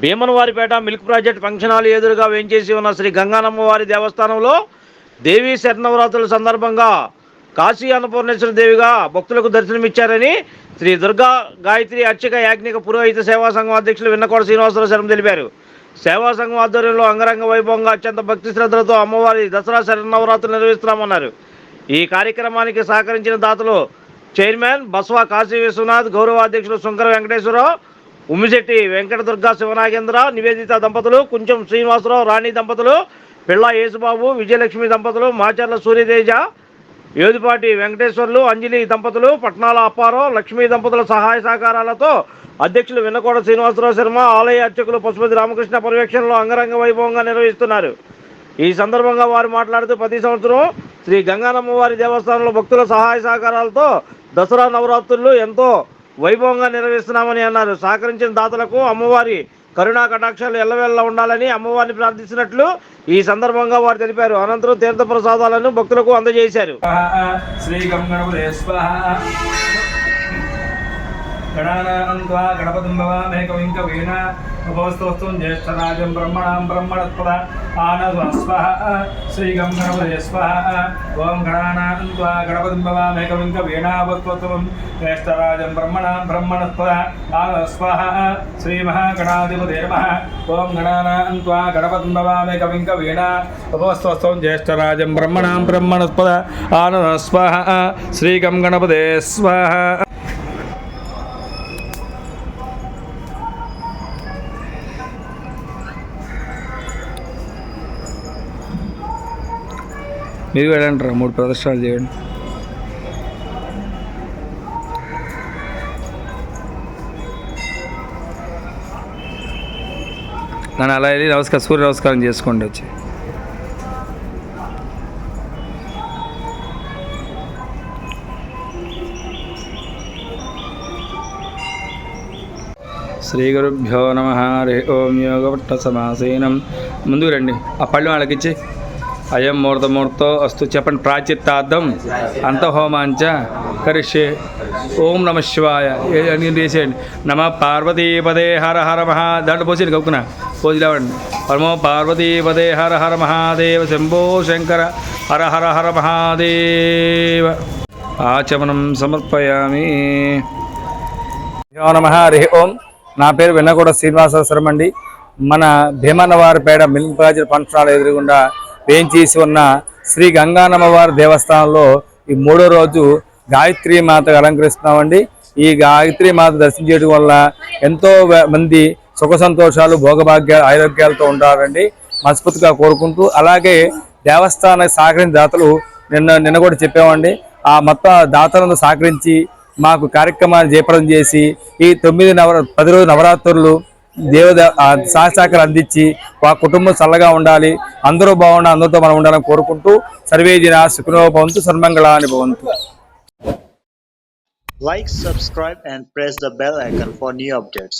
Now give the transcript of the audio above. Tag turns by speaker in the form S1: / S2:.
S1: Bheemanavaripeta milk project function hall ఎదురుగా వేంచేసి ఉన్న శ్రీ గంగానమ్మ వారి దేవస్థానంలో దేవీ శరణవరాత్రుల సందర్భంగా కాశీ అన్నపూర్ణేశ్వర దేవిగా భక్తులకు దర్శనమిచ్చారని శ్రీ దుర్గా గాయత్రి అర్చక యాజ్ఞిక పురోహిత సేవా సంఘం అధ్యక్షులు విన్నకోడ శ్రీనివాసరావు శర్మ తెలిపారు. సేవా సంఘం ఆధ్వర్యంలో అంగరంగ వైభవంగా అత్యంత భక్తి శ్రద్ధలతో అమ్మవారి దసరా శరణవరాత్రులు నిర్వహిస్తున్నామన్నారు. ఈ కార్యక్రమానికి సహకరించిన దాతలు చైర్మన్ బస్వా కాశీ విశ్వనాథ్ గౌరవ అధ్యక్షులు శంకర వెంకటేశ్వరరావు ఉమ్మిశెట్టి వెంకట దుర్గా శివనాగేంద్ర నివేదిత దంపతులు కుంచెం శ్రీనివాసరావు రాణి దంపతులు పిళ్ళ యేసుబాబు విజయలక్ష్మి దంపతులు మాచర్ల సూర్యతేజ యోధిపాటి వెంకటేశ్వర్లు అంజలి దంపతులు పట్నాల అప్పారావు లక్ష్మీ దంపతుల సహాయ సహకారాలతో అధ్యక్షులు విన్నకోట శ్రీనివాసరావు శర్మ ఆలయ అర్చకులు పశుపతి రామకృష్ణ పర్యవేక్షణలో అంగరంగ వైభవంగా నిర్వహిస్తున్నారు. ఈ సందర్భంగా వారు మాట్లాడుతూ ప్రతి సంవత్సరం శ్రీ గంగానమ్మవారి దేవస్థానంలో భక్తుల సహాయ సహకారాలతో దసరా నవరాత్రులు ఎంతో వైభవంగా నిర్వహిస్తున్నామని అన్నారు. సహకరించిన దాతలకు అమ్మవారి కరుణా కటాక్షాలు ఎల్లవెల్ల ఉండాలని అమ్మవారిని ప్రార్థించినట్లు ఈ సందర్భంగా వారు తెలిపారు. అనంతరం తీర్థ ప్రసాదాలను భక్తులకు అందజేశారు.
S2: శ్రీ గంగణపదే స్వాహ గణానాన్వా గణపతిం భవామేకవింక వీణ ఉపవస్తవస్తు జ్యేష్ఠరాజం బ్రహ్మణాం బ్రహ్మణత్పద ఆనదు స్వాహ శ్రీ గంగణపదే స్వాహ ఓం గణానాన్వా గణపతిం భవామేకవింక వీణావత్వత్వం జ్యేష్ఠరాజం బ్రహ్మణాం బ్రహ్మణత్పద ఆనదు స్వాహ శ్రీ మహాగణాధిపతే నమః ఓం గణానాన్వా గణపతిం భవామేకవింక వీణా ఉపవస్తవస్తు జ్యేష్ఠరాజం బ్రహ్మణాం బ్రహ్మణత్పద ఆనదు స్వాహ మీరు వెళ్ళంటారా మూడు ప్రదర్శనలు చేయండి. నన్ను అలా వెళ్ళి నమస్కారం సూర్య నమస్కారం చేసుకోండి వచ్చి. శ్రీ గురుభ్యో నమ హరి ఓం యోగపట్ట సమాసీనం ముందుకు రండి ఆ పళ్ళు వాళ్ళకిచ్చి. అయం మూర్తమూర్తో అస్తు చెప్పండి ప్రాచిత్తార్థం అంతహోమాంచ కరిష్యే ఓం నమ శివాయ ఏ- చేసేయండి నమ పార్వతీపదే హర హర మహా దాంట్లో పోసి కప్పుకున్నా పోసి లేవండి పరమో పార్వతీపదే హర హర మహాదేవ శంభో శంకర హర హర హర మహాదేవ ఆచమనం సమర్పయామి నమ హరి ఓం నా పేరు వెన్నగూడ శ్రీనివాసవసరం అండి మన భీమన్నవారిపేట మిల్క్ ప్రాజెక్ట్ పంచాల ఎదురుగుండా వేయించేసి ఉన్న శ్రీ గంగానమ్మవారి దేవస్థానంలో ఈ మూడో రోజు గాయత్రి మాతగా అలంకరిస్తున్నామండి. ఈ గాయత్రి మాత దర్శనం చేయడం వల్ల ఎంతో మంది సుఖ సంతోషాలు భోగభాగ్యాలు ఆరోగ్యాలతో ఉంటారండి. మనస్ఫూర్తిగా కోరుకుంటూ అలాగే దేవస్థాన సహకరించిన దాతలు నిన్న నిన్న కూడా చెప్పామండి. ఆ మొత్తం దాతలను సహకరించి మాకు కార్యక్రమాన్ని జయప్రదం చేసి ఈ తొమ్మిది నవ పది రోజు నవరాత్రులు దేవద సహసాకలు అందించి మా కుటుంబం చల్లగా ఉండాలి అందరూ బాగుండాలి అందరితో మనం ఉండాలని కోరుకుంటూ సర్వే జన సుఖనో భవంతు సన్మంగళాని భవంతు
S3: Like, subscribe, and press the bell icon for new updates.